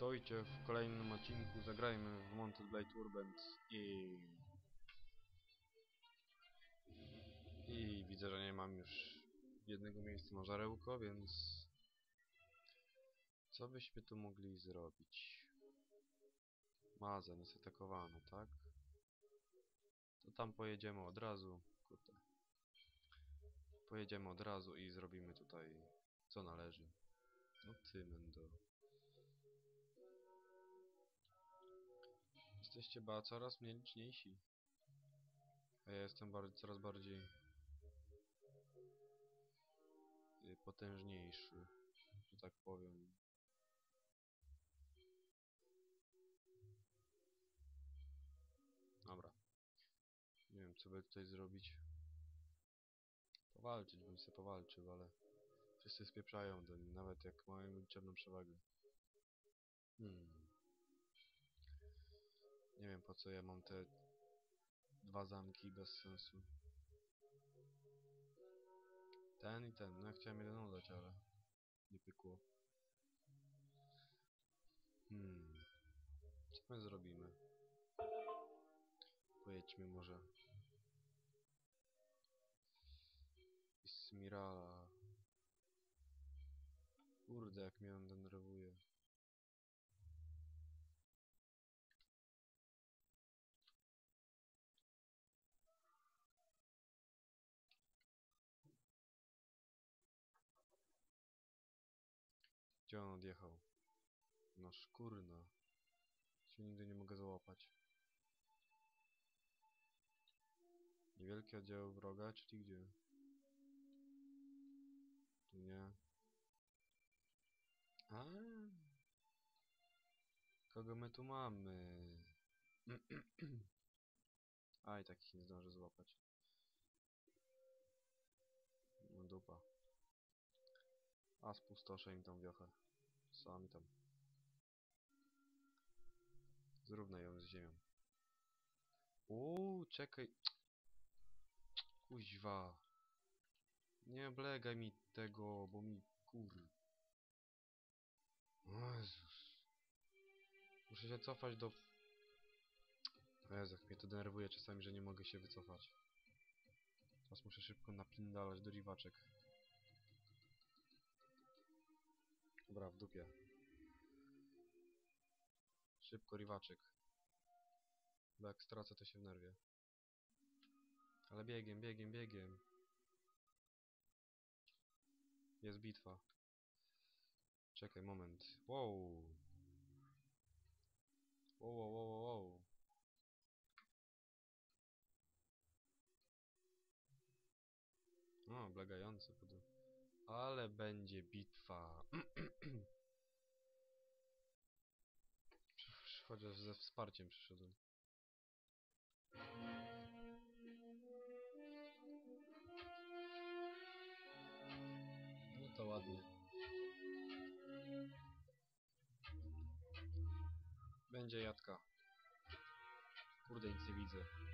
Witajcie w kolejnym odcinku. Zagrajmy w Mounted Blade Urbans i... I widzę, że nie mam już jednego miejsca na żarełko, więc... Co byśmy tu mogli zrobić? Mazen jest atakowana, tak? To tam pojedziemy od razu. Kurde. Pojedziemy od razu i zrobimy tutaj co należy. No ty, Mendo. Jesteście ba coraz mniej liczniejsi. A ja jestem bar coraz bardziej y, potężniejszy, że tak powiem. Dobra. Nie wiem, co by tutaj zrobić. Powalczyć, bym sobie powalczył, ale wszyscy spieprzają do nawet jak mają liczebną przewagę. Hmm. Nie wiem po co ja mam te dwa zamki bez sensu. Ten i ten. No ja chciałem jeden oddać, ale nie pykło. Hmm. Co my zrobimy? Pojedźmy może. Smirala. Kurde, jak mnie on denerwuje. Gdzie on odjechał? No szkurna. Się nigdy nie mogę załapać. Niewielkie oddziały wroga, czyli gdzie? Tu nie. A. Kogo my tu mamy? A i takich nie zdążę złapać. No dupa. A spustoszę im tą wiochę. Sami tam. Zrównaj ją z ziemią. Uuu, czekaj. Kuźwa. Nie oblegaj mi tego, bo mi kur... Jezus. Muszę się cofać do... Jezu, mnie to denerwuje czasami, że nie mogę się wycofać. Teraz muszę szybko napindalać do riwaczek. Dobra, w dupie. Szybko riwaczek. Bo jak stracę, to się w nerwie. Ale biegiem, biegiem, biegiem. Jest bitwa. Czekaj, moment. Wow. Wow, wow, wow, wow. O, blegający pod... Ale będzie bitwa. Chociaż ze wsparciem przyszedłem. No to ładnie. Będzie jadka. Kurde, nic nie widzę.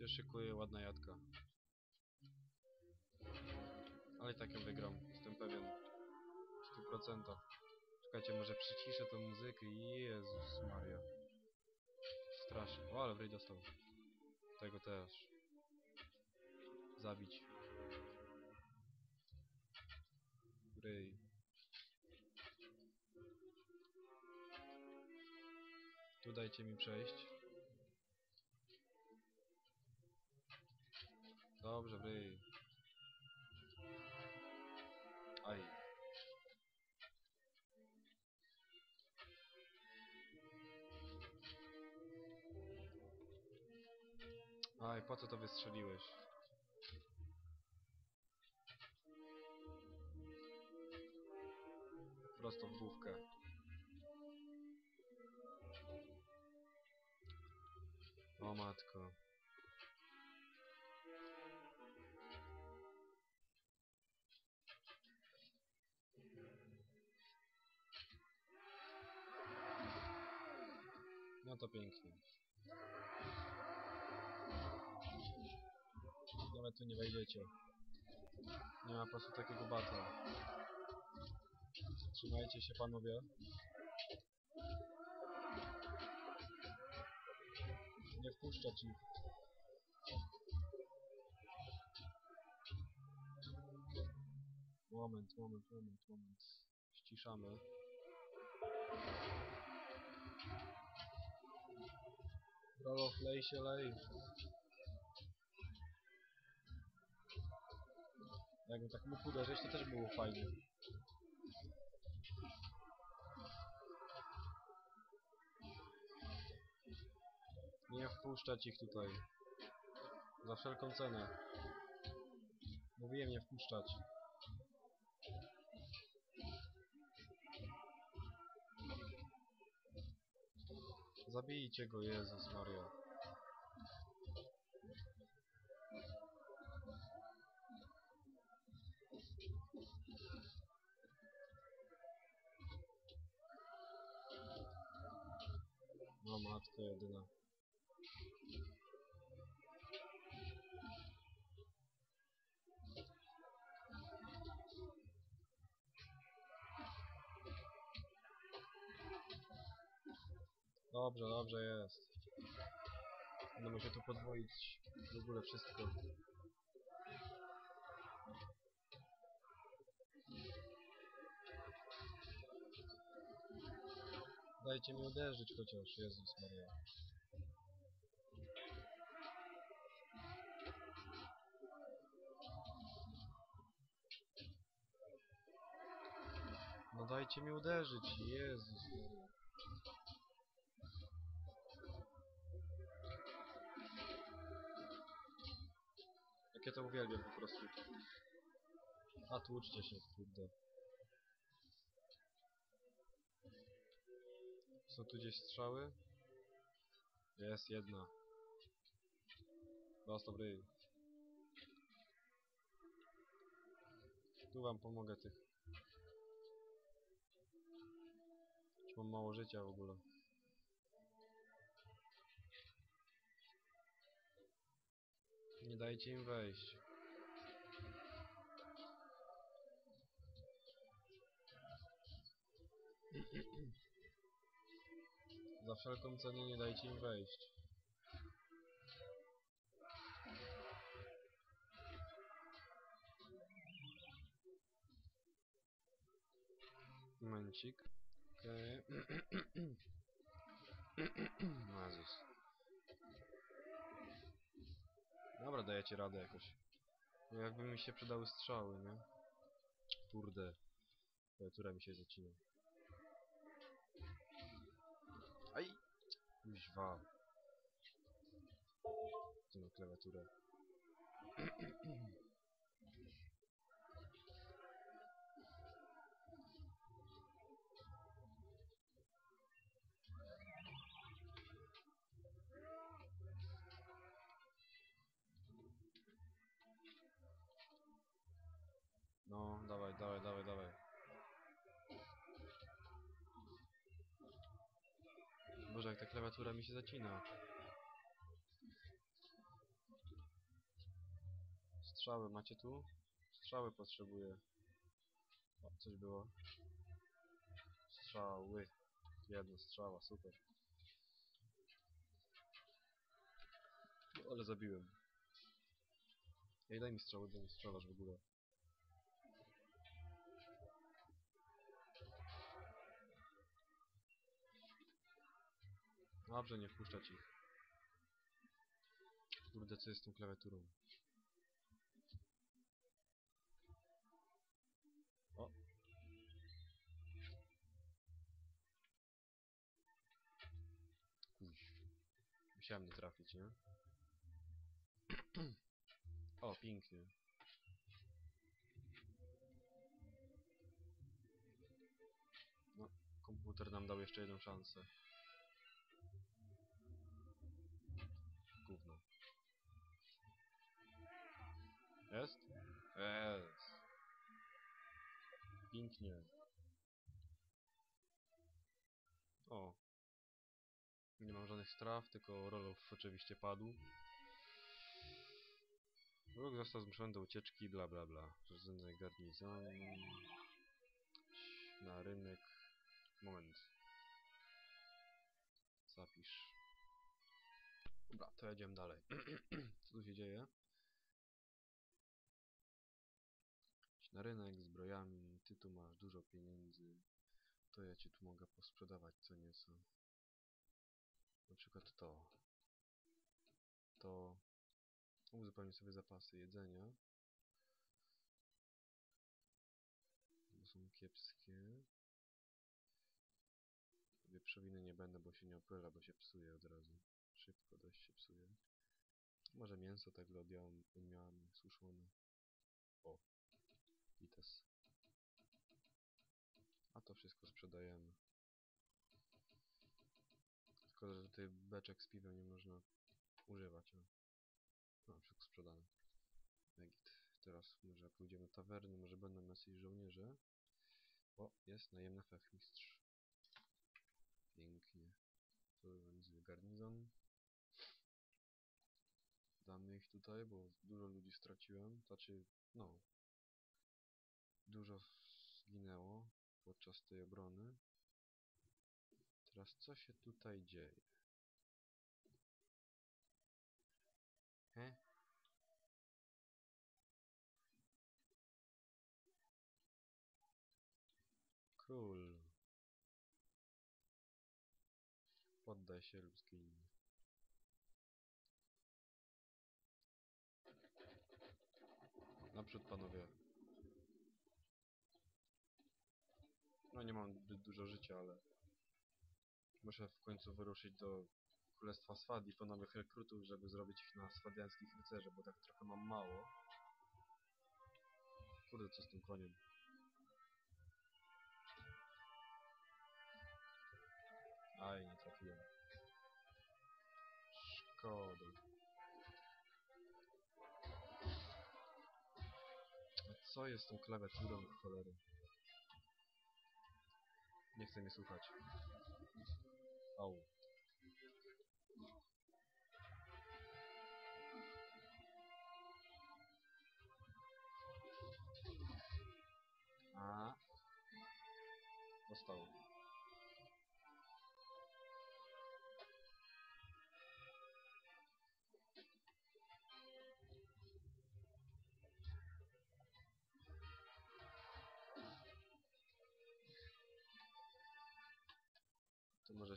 Się szykuje ładna jadka. Ale i tak ją wygram, jestem pewien. W 100%. Czekajcie, może przyciszę tą muzykę. Jezus Maria. Strasznie. O, ale Wrej dostał. Tego też. Zabić. Wrej. Tu dajcie mi przejść. Dobrze, Wrej. Aj. Aj, po co to wystrzeliłeś? Prosto w główkę. O matko. To pięknie. Nawet tu nie wejdziecie. Nie ma po prostu takiego bata. Trzymajcie się panowie. Nie wpuszczać ich. Moment, moment, moment, moment. Ściszamy. Rolof, lej się, lej. Jakbym tak mógł uderzyć, to też było fajnie. Nie wpuszczać ich tutaj. Za wszelką cenę. Mówiłem nie wpuszczać. Zabijcie go, Jezus Maria. No matko jedyna. Dobrze, dobrze jest. Będę się tu podwoić w ogóle wszystko. Dajcie mi uderzyć chociaż, Jezus Maria. No dajcie mi uderzyć, Jezus. Jak ja to uwielbiam po prostu. A tłuczcie się, kurde. Są tu gdzieś strzały? Jest jedna. Dostał ryj. Tu wam pomogę tych. Już mam mało życia w ogóle. Nie dajcie im wejść. Za wszelką cenę nie dajcie im wejść. Momencik. Okej. Jezus. Dobra, dajecie radę jakoś. No jakby mi się przydały strzały, nie? Kurde. Klawiatura mi się zacina. Aj! Kuźwa. Na klawiaturę. dawaj, dawaj, dawaj. Boże, jak ta klawiatura mi się zacina. Strzały macie tu? Strzały potrzebuję. O, coś było. Strzały. Jedna strzała, super. No, ale zabiłem. Ej, daj mi strzały, bo nie strzelasz w ogóle. Dobrze, nie wpuszczać ich. Kurde, co jest z tą klawiaturą? O! Musiałem nie trafić, nie? o, pięknie. No, komputer nam dał jeszcze jedną szansę. Jest? Jest. Pięknie. O. Nie mam żadnych straw, tylko Rolof oczywiście padł. Wróg został zmuszony do ucieczki, bla bla bla. Rządzony garnizon. Na rynek. Moment. Zapisz. Dobra, to jedziemy dalej. Co tu się dzieje? Na rynek zbrojami, ty tu masz dużo pieniędzy. To ja ci tu mogę posprzedawać co nieco. Na przykład to. To uzupełnię sobie zapasy jedzenia. Bo są kiepskie. Wieprzowiny nie będę, bo się nie opyla, bo się psuje od razu. Szybko dość się psuje. Może mięso tak dla odjąłem, miałem suszone. O. Ites. A to wszystko sprzedajemy. Tylko, że tutaj beczek z piwem nie można używać. O. No, wszystko sprzedane. Egit. Teraz może pójdziemy do tawerny, może będą jacyś żołnierze. O, jest najemny fechmistrz. Pięknie. Tu będzie garnizon. Damy ich tutaj, bo dużo ludzi straciłem. Znaczy, no. Dużo zginęło podczas tej obrony. Teraz co się tutaj dzieje? He? Król. Poddaj się lub zgiń. Naprzód panowie. No nie mam zbyt dużo życia, ale muszę w końcu wyruszyć do Królestwa Swadii po nowych rekrutów, żeby zrobić ich na swadiańskich rycerzy, bo tak trochę mam mało. Kurde, co z tym koniem? Aj, nie trafiłem. Szkoda. A co jest tą klawiaturą, cholery? Nie chce mnie słuchać. Au.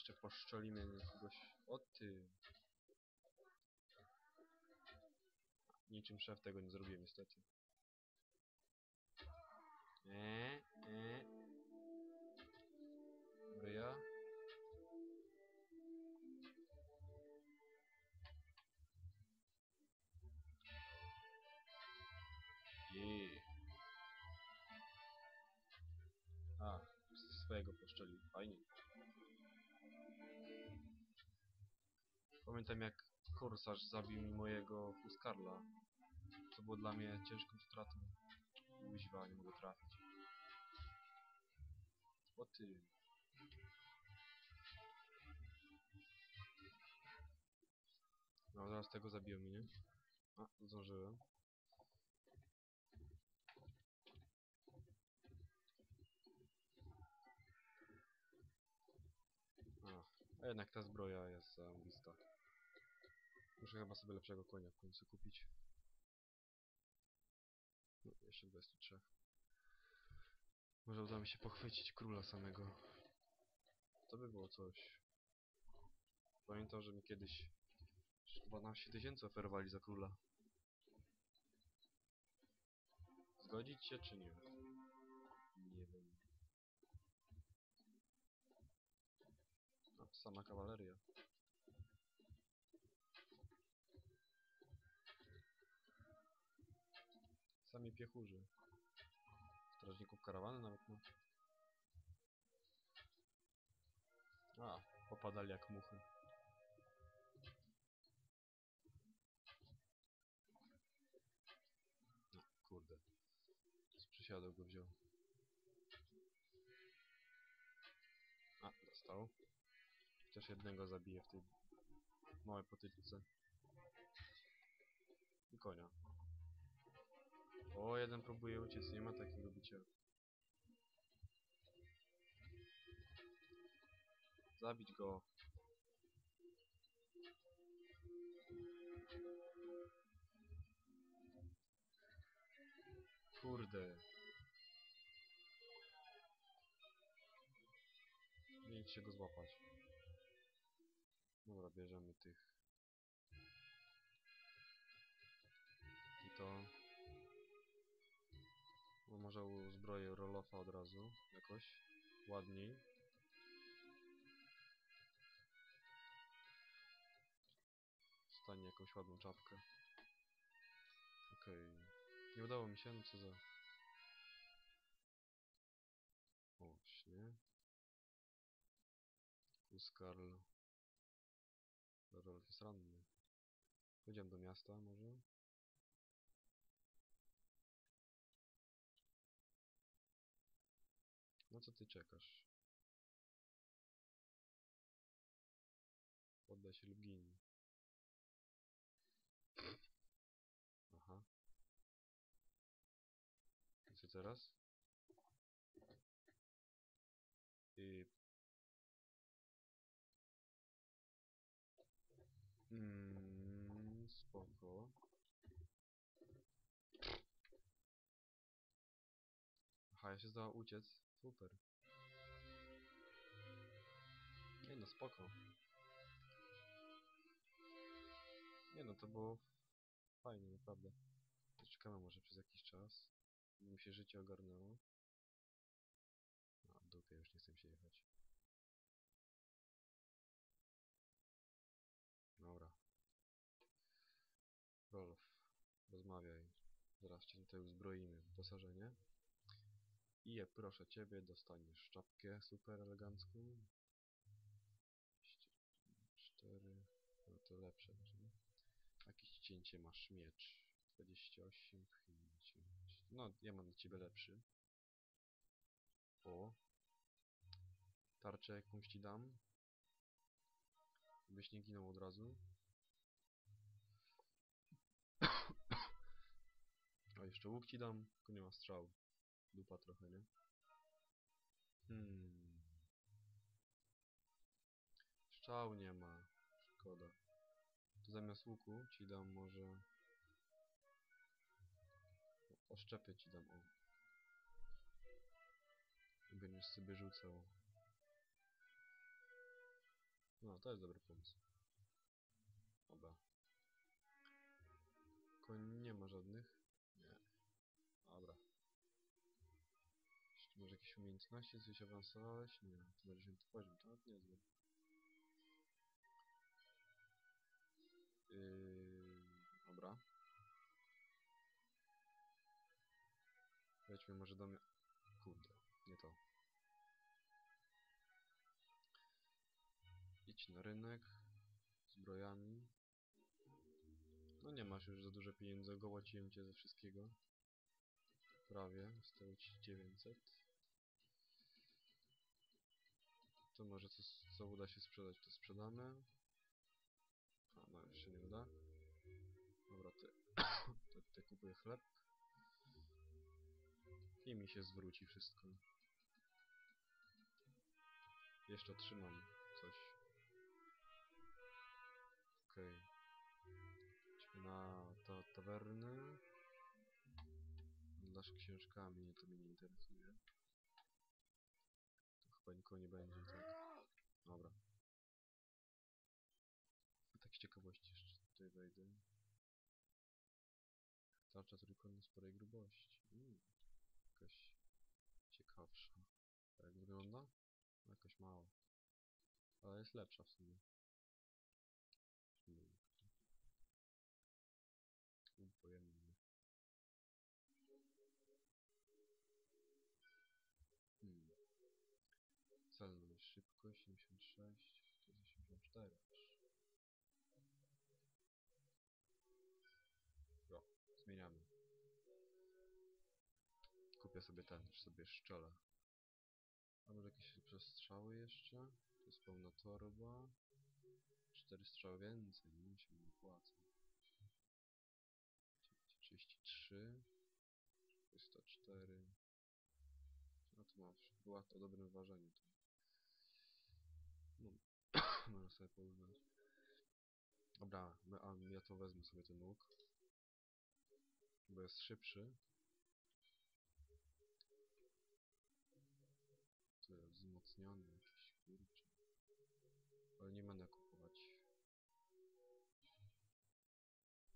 Jeszcze poszczelimy kogoś. O ty. Niczym szef tego nie zrobiłem niestety. Eee, eee. Ryja. Jej. A, swojego poszczelił. Fajnie. Pamiętam jak korsarz zabił mi mojego Huskarla. Co było dla mnie ciężką stratą. Kuźwa, nie mogę trafić. O ty. No, zaraz tego zabiją mnie. A, zdążyłem. A jednak ta zbroja jest zarąbista. Muszę chyba sobie lepszego konia w końcu kupić. No, jeszcze 23. Może uda mi się pochwycić króla samego. To by było coś. Pamiętam, że mi kiedyś 12 tysięcy oferowali za króla. Zgodzić się czy nie? Nie wiem. A, sama kawaleria. Sami piechurzy. Strażników karawany nawet ma. A, popadali jak muchy. No, kurde. Z przysiadu go wziął. A, dostał. Chociaż jednego zabije w tej małej potyczce. I konia. O, jeden próbuje uciec, nie ma takiego bicia. Zabić go. Kurde. Nie się go złapać. Dobra, bierzemy tych. Może uzbroję Rolofa od razu. Jakoś. Ładniej. Stanie jakąś ładną czapkę. Okej. Nie udało mi się, no co za... Właśnie. Kuskarl. Rolf jest ranny. Pójdziemy do miasta może? Ty czekasz? Poddaj się lub gin. Aha. I co teraz? I... Mm, spoko. Aha, ja się zdała uciec. Super. Nie no, spoko. Nie no, to było fajnie, naprawdę. Czekamy może przez jakiś czas. Mi się życie ogarnęło. A, dupie, już nie chcę się jechać. Dobra. Rolf, rozmawiaj. Zaraz cię tutaj uzbroimy wyposażenie. I jak proszę ciebie, dostaniesz czapkę super elegancką. 4, no to lepsze, nie? Jakieś cięcie masz miecz. 28, pchnięcie. No, ja mam dla ciebie lepszy. O. Tarczę jakąś ci dam. Byś nie ginął od razu. A jeszcze łuk ci dam, tylko nie ma strzał. Dupa trochę, nie? Hmm. Strzał nie ma. Szkoda. To zamiast łuku ci dam może... Oszczepy ci dam, o. I będziesz sobie rzucał. No, to jest dobry pomysł. Dobra. Koń nie ma żadnych? Nie. Dobra. Może jakieś umiejętności? Coś awansowałeś? Nie. To na 10 poziom, tak? Yy, dobra. Wejdźmy może do mnie... Kurde, nie to. Idź na rynek. Zbrojami. No nie masz już za dużo pieniędzy, ogołociłem cię ze wszystkiego. Prawie, zostało ci 900. To może co, co uda się sprzedać, to sprzedamy. No jeszcze nie uda. Dobra, ty, to tutaj kupuję chleb. I mi się zwróci wszystko. Jeszcze otrzymam coś. Okej. Idźmy na to tawerny. Dasz książkami, to mnie nie interesuje. To chyba nikogo nie będzie, tak? Dobra. A tak z ciekawości jeszcze tutaj wejdę. Tarcza trójkątna sporej grubości. Mm, jakaś ciekawsza. Jak wygląda? No, Jakoś mało. Ale jest lepsza w sumie. Pojemny. Hmm. Celność, szybkość 76, to jest 84 Kupię sobie ten, sobie szczelę. A może jakieś przestrzały jeszcze? To jest pełna torba. Cztery strzały więcej, nie się nie opłaca. 33. 4. No to masz. Była to dobrym ważeniu. To... No, można sobie porównać. Dobra, a ja to wezmę sobie ten łuk. Bo jest szybszy. To jakiś kurczę. Ale nie będę kupować.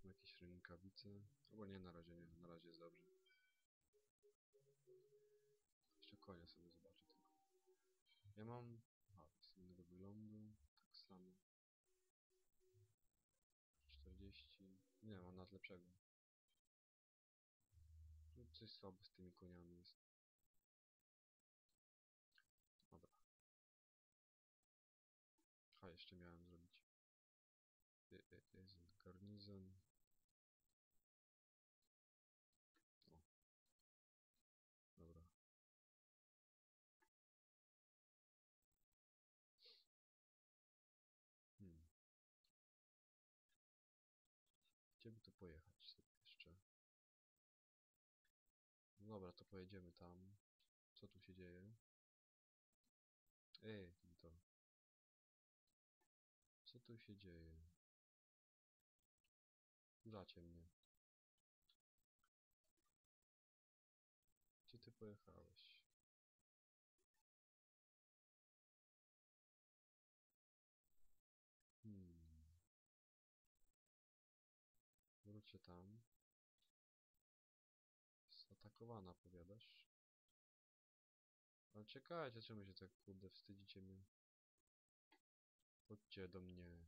Jakieś rękawice. Albo nie, na razie nie. Na razie jest dobrze. Jeszcze konia sobie zobaczę tylko. Ja mam... A, z innego wyglądu. Tak samo. 40. Nie, mam nad lepszego. Coś słabo z tymi koniami jest. Jeszcze miałem zrobić. Garnizon. O. Dobra. Hmm. Gdzie by tu pojechać sobie jeszcze? No dobra, to pojedziemy tam. Co tu się dzieje? Ej, tu się dzieje? Wkurzacie mnie. Gdzie ty pojechałeś? Hmm. Wróćcie tam. Zaatakowana, powiadasz? Ale czekajcie, czemu się tak kurde wstydzicie mnie? Chodźcie do mnie.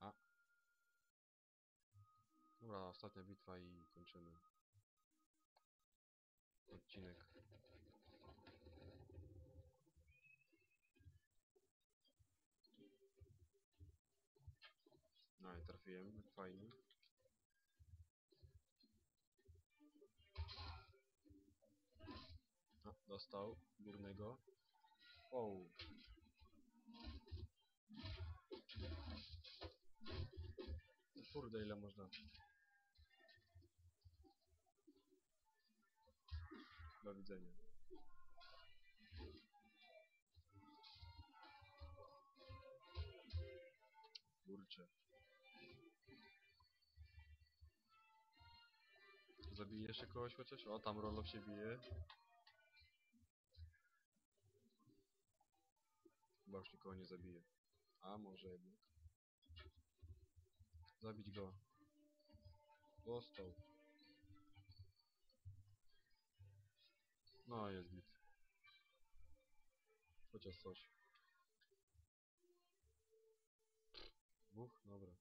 A. Dobra, ostatnia bitwa i kończymy. Odcinek. No i trafiłem, fajnie. O, dostał górnego. Wow. Kurde, ile można. Do widzenia. Kurczę. Zabije jeszcze kogoś chociaż? O, tam Rolow się bije. Chyba już nikogo nie zabije. A może jednak. Zabić go. Dostał. No jest git. Chociaż coś. Dwóch? Dobra.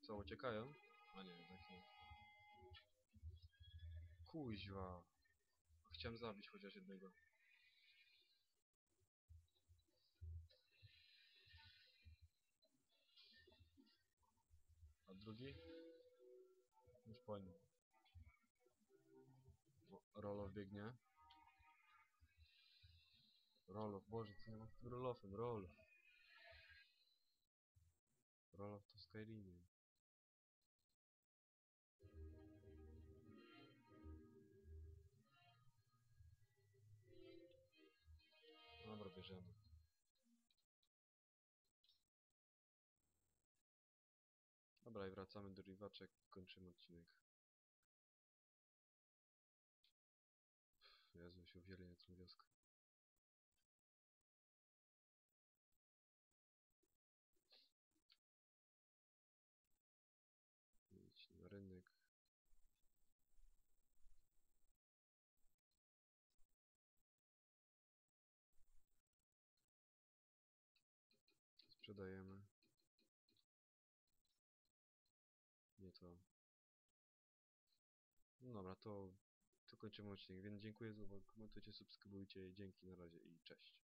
Co, uciekają? A nie, tak nie. Kuźwa. Chciałem zabić chociaż jednego. A drugi? Już po nim. O, Rolow biegnie. Rolow, Boże, co ja mam z tym Rolofem? Rolow. Rolow to Skyrimie. Dobra, i wracamy do Riwaczek, kończymy odcinek. Jezu, się na tą wioskę. To. No dobra, to, to kończymy odcinek, więc dziękuję za uwagę, komentujcie, subskrybujcie, dzięki, na razie i cześć.